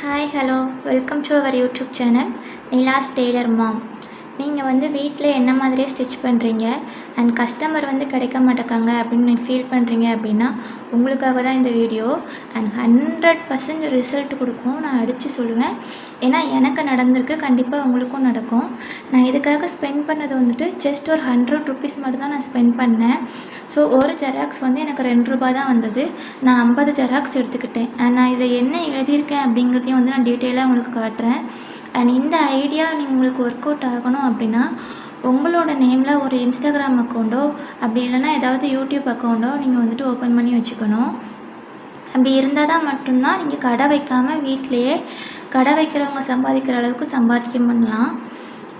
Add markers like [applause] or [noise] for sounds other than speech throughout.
Hi hello welcome to our YouTube channel Nila's tailor mom நீங்கள் வந்து வீட்டில் என்ன மாதிரியே ஸ்டிச் பண்ணுறீங்க அண்ட் கஸ்டமர் வந்து கிடைக்க மாட்டேக்காங்க அப்படின்னு நீங்கள் ஃபீல் பண்ணுறீங்க அப்படின்னா உங்களுக்காக தான் இந்த video and hundred percent result கொடுக்கும். நான் அடித்து சொல்லுவேன். ஏன்னா எனக்கு நடந்திருக்கு. கண்டிப்பாக உங்களுக்கும் நடக்கும். நான் இதுக்காக ஸ்பெண்ட் பண்ணது வந்துட்டு ஜஸ்ட் ஒரு ஹண்ட்ரட் ருபீஸ் மட்டும் தான் நான் ஸ்பெண்ட் பண்ணேன். ஸோ ஒரு ஜெராக்ஸ் வந்து எனக்கு ரெண்டு ரூபா தான் வந்தது. நான் ஐம்பது ஜெராக்ஸ் எடுத்துக்கிட்டேன். அண்ட் நான் இதில் என்ன எழுதியிருக்கேன் அப்படிங்கிறதையும் வந்து நான் டீட்டெயிலாக உங்களுக்கு காட்டுறேன். அண்ட் இந்த ஐடியா நீங்கள் உங்களுக்கு ஒர்க் அவுட் ஆகணும் அப்படின்னா உங்களோட நேமில் ஒரு இன்ஸ்டாகிராம் அக்கௌண்ட்டோ அப்படி இல்லைன்னா ஏதாவது யூடியூப் அக்கௌண்ட்டோ நீங்கள் வந்துட்டு ஓப்பன் பண்ணி வச்சுக்கணும். அப்படி இருந்தால் தான் மட்டும்தான் நீங்கள் கடை வைக்காமல் வீட்டிலையே கடை வைக்கிறவங்க சம்பாதிக்கிற அளவுக்கு சம்பாதிக்க பண்ணலாம்.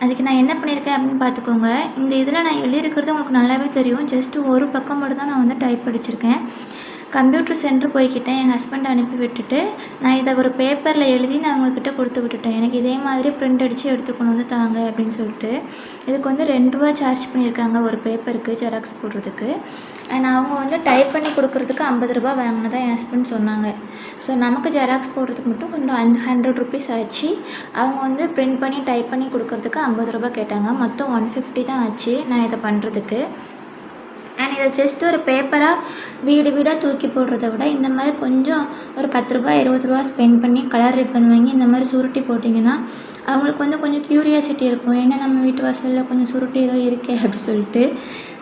அதுக்கு நான் என்ன பண்ணியிருக்கேன் அப்படின்னு பார்த்துக்கோங்க. இந்த இதில் நான் எழுதியிருக்கிறது உங்களுக்கு நல்லாவே தெரியும். ஜஸ்ட்டு ஒரு பக்கம் மட்டும் தான் நான் வந்து டைப் அடிச்சிருக்கேன். Computer centre போய்க்கிட்டேன். என் ஹஸ்பண்டை அனுப்பி விட்டுட்டு நான் இதை ஒரு பேப்பரில் எழுதி நான் அவங்கக்கிட்ட கொடுத்து விட்டுட்டேன். எனக்கு இதே மாதிரி பிரிண்ட் அடித்து எடுத்து கொண்டு வந்து தாங்க அப்படின்னு சொல்லிட்டு இதுக்கு வந்து ரெண்டு ரூபா சார்ஜ் பண்ணியிருக்காங்க ஒரு பேப்பருக்கு ஜெராக்ஸ் போடுறதுக்கு. அண்ட் அவங்க வந்து டைப் பண்ணி கொடுக்குறதுக்கு ஐம்பது ரூபா வாங்கினதா என் ஹஸ்பண்ட் சொன்னாங்க. ஸோ நமக்கு ஜெராக்ஸ் போடுறதுக்கு மட்டும் கொஞ்சம் அஞ்சு ஹண்ட்ரட் ருபீஸ் ஆச்சு. அவங்க வந்து பிரிண்ட் பண்ணி டைப் பண்ணி கொடுக்குறதுக்கு ஐம்பது ரூபா கேட்டாங்க. மொத்தம் ஒன் ஃபிஃப்டி தான் ஆச்சு நான் இதை பண்ணுறதுக்கு இதை ஜஸ்ட் ஒரு பேப்பராக வீடு வீடாக தூக்கி போடுறத விட இந்த மாதிரி கொஞ்சம் ஒரு பத்து ரூபா இருபது ரூபா ஸ்பெண்ட் பண்ணி கலர் ரிப்பன் வாங்கி இந்த மாதிரி சுருட்டி போட்டிங்கன்னா அவங்களுக்கு வந்து கொஞ்சம் க்யூரியாசிட்டி இருக்கும். ஏன்னா நம்ம வீட்டு வாசலில் கொஞ்சம் சுருட்டி ஏதோ இருக்கே [laughs] அப்படி சொல்லிட்டு.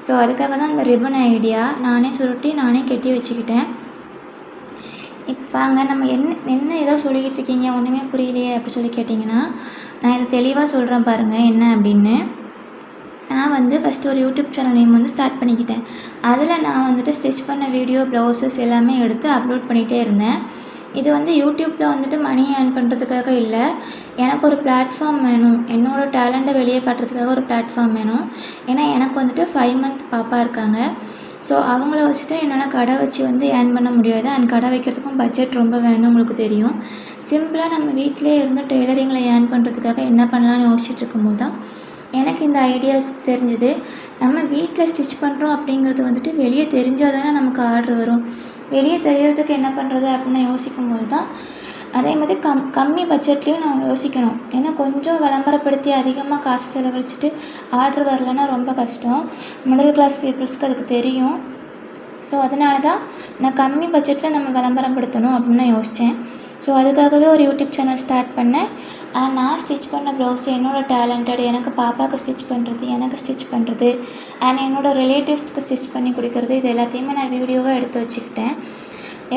ஸோ அதுக்காக தான் இந்த ரிப்பன் ஐடியா நானே சுருட்டி நானே கட்டி வச்சுக்கிட்டேன். இப்போ வாங்க நம்ம என்ன என்ன ஏதோ சொல்லிக்கிட்டு இருக்கீங்க? ஒன்றுமே புரியலையே அப்படி சொல்லி கேட்டிங்கன்னா நான் இதை தெளிவாக சொல்கிறேன் பாருங்கள் என்ன அப்படின்னு. நான் வந்து ஃபஸ்ட்டு ஒரு யூடியூப் சேனல் நேம் வந்து ஸ்டார்ட் பண்ணிக்கிட்டேன். அதில் நான் வந்துட்டு ஸ்டிச் பண்ண வீடியோ ப்ளவுசஸ் எல்லாமே எடுத்து அப்லோட் பண்ணிகிட்டே இருந்தேன். இது வந்து யூடியூப்பில் வந்துட்டு மணி ஏர்ன் பண்ணுறதுக்காக இல்லை. எனக்கு ஒரு பிளாட்ஃபார்ம் வேணும். என்னோடய டேலண்ட்டை வெளியே காட்டுறதுக்காக ஒரு பிளாட்ஃபார்ம் வேணும். ஏன்னா எனக்கு வந்துட்டு ஃபைவ் மந்த் பாப்பா இருக்காங்க. ஸோ அவங்கள வச்சுட்டு என்னால் கடை வச்சு வந்து ஏர்ன் பண்ண முடியாது. அண்ட் கடை வைக்கிறதுக்கும் பட்ஜெட் ரொம்ப வேணும் உங்களுக்கு தெரியும். சிம்பிளாக நம்ம வீட்டிலே இருந்து டெய்லரிங்கில் ஏர்ன் பண்ணுறதுக்காக என்ன பண்ணலான்னு யோசிச்சுட்டு இருக்கும்போது தான் எனக்கு இந்த ஐடியாஸ் தெரிஞ்சுது. நம்ம வீட்டில் ஸ்டிச் பண்ணுறோம் அப்படிங்கிறது வந்துட்டு வெளியே தெரிஞ்சால் தானே நமக்கு ஆர்டர் வரும். வெளியே தெரியறதுக்கு என்ன பண்ணுறது அப்படின்னு யோசிக்கும் போது தான் அதே மாதிரி கம் கம்மி பட்ஜெட்லேயும் நம்ம யோசிக்கணும். ஏன்னா கொஞ்சம் விளம்பரப்படுத்தி அதிகமாக காசு செலவழிச்சிட்டு ஆர்டர் வரலன்னா ரொம்ப கஷ்டம். மிடில் கிளாஸ் பீப்புள்ஸ்க்கு அதுக்கு தெரியும். ஸோ அதனால தான் நான் கம்மி பட்ஜெட்டில் நம்ம விளம்பரம் படுத்தணும் அப்படின்னு நான் யோசித்தேன் ஸோ அதுக்காகவே ஒரு யூடியூப் சேனல் ஸ்டார்ட் பண்ணேன். நான் ஸ்டிச் பண்ண ப்ளவுஸ் என்னோடய டேலண்டட் எனக்கு பாப்பாவுக்கு ஸ்டிச் பண்ணுறது எனக்கு ஸ்டிச் பண்ணுறது அண்ட் என்னோடய ரிலேட்டிவ்ஸ்க்கு ஸ்டிச் பண்ணி கொடுக்கறது இது எல்லாத்தையுமே நான் வீடியோவாக எடுத்து வச்சுக்கிட்டேன்.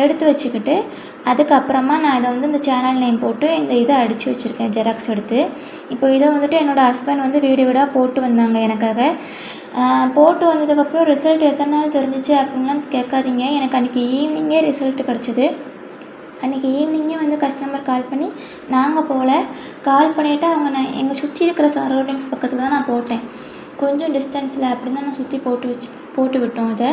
எடுத்து வச்சுக்கிட்டு அதுக்கப்புறமா நான் இதை வந்து இந்த சேனல் நேம் போட்டு இந்த இதை அடித்து வச்சுருக்கேன் ஜெராக்ஸ் எடுத்து. இப்போ இதை வந்துட்டு என்னோடய ஹஸ்பண்ட் வந்து வீடு வீடாக போட்டு வந்தாங்க எனக்காக. போட்டு வந்ததுக்கப்புறம் ரிசல்ட் எத்தனை நாள் தெரிஞ்சிச்சு அப்படின்லாம் கேட்காதீங்க. எனக்கு அன்றைக்கி ஈவினிங்கே ரிசல்ட் கிடச்சிது. அன்றைக்கி ஈவினிங்கே வந்து கஸ்டமர் கால் பண்ணி நாங்கள் போகல கால் பண்ணிவிட்டு அவங்க நான் எங்கள் சுற்றி இருக்கிற சரௌண்டிங்ஸ் பக்கத்தில் தான் நான் போட்டேன். கொஞ்சம் டிஸ்டன்ஸில் அப்படி தான் நான் சுற்றி போட்டு வச்சு போட்டு விட்டோம் அதை.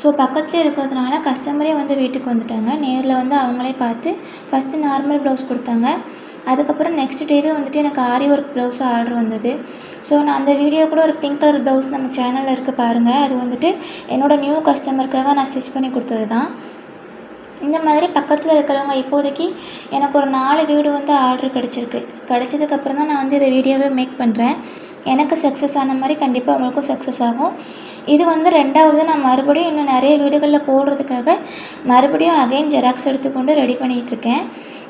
ஸோ பக்கத்தில் இருக்கிறதுனால கஸ்டமரே வந்து வீட்டுக்கு வந்துட்டாங்க. நேரில் வந்து அவங்களே பார்த்து ஃபஸ்ட்டு நார்மல் ப்ளவுஸ் கொடுத்தாங்க. அதுக்கப்புறம் நெக்ஸ்ட் டேவே வந்துட்டு எனக்கு ஆரி ஒர்க் ப்ளவுஸ் ஆர்டர் வந்தது. ஸோ நான் அந்த வீடியோ கூட ஒரு பிங்க் கலர் ப்ளவுஸ் நம்ம சேனலில் இருக்குது பாருங்கள் அது வந்துட்டு என்னோடய நியூ கஸ்டமருக்காக நான் ஸ்டிச் பண்ணி கொடுத்தது தான் இந்த மாதிரி பக்கத்தில் இருக்கிறவங்க இப்போதைக்கு எனக்கு ஒரு நாலு வீடு வந்து ஆர்டர் கிடச்சிருக்கு. கிடச்சதுக்கப்புறம் தான் நான் வந்து இதை வீடியோவே மேக் பண்ணுறேன் எனக்கு சக்ஸஸ் ஆன மாதிரி கண்டிப்பாக உங்களுக்கும் சக்ஸஸ் ஆகும். இது வந்து ரெண்டாவது நான் மறுபடியும் இன்னும் நிறைய வீடுகளில் போடுறதுக்காக மறுபடியும் அகைன் ஜெராக்ஸ் எடுத்துக்கொண்டு ரெடி பண்ணிகிட்ருக்கேன்.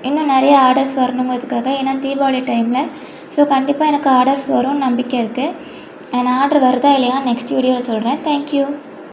இன்னும் நிறைய ஆர்டர்ஸ் வரணுங்கிறதுக்காக ஏன்னா தீபாவளி டைமில் ஸோ கண்டிப்பாக எனக்கு ஆர்டர்ஸ் வரும்னு நம்பிக்கை இருக்குது நான் ஆர்டர் வருதா இல்லையா நெக்ஸ்ட் வீடியோவில் சொல்கிறேன் தேங்க்யூ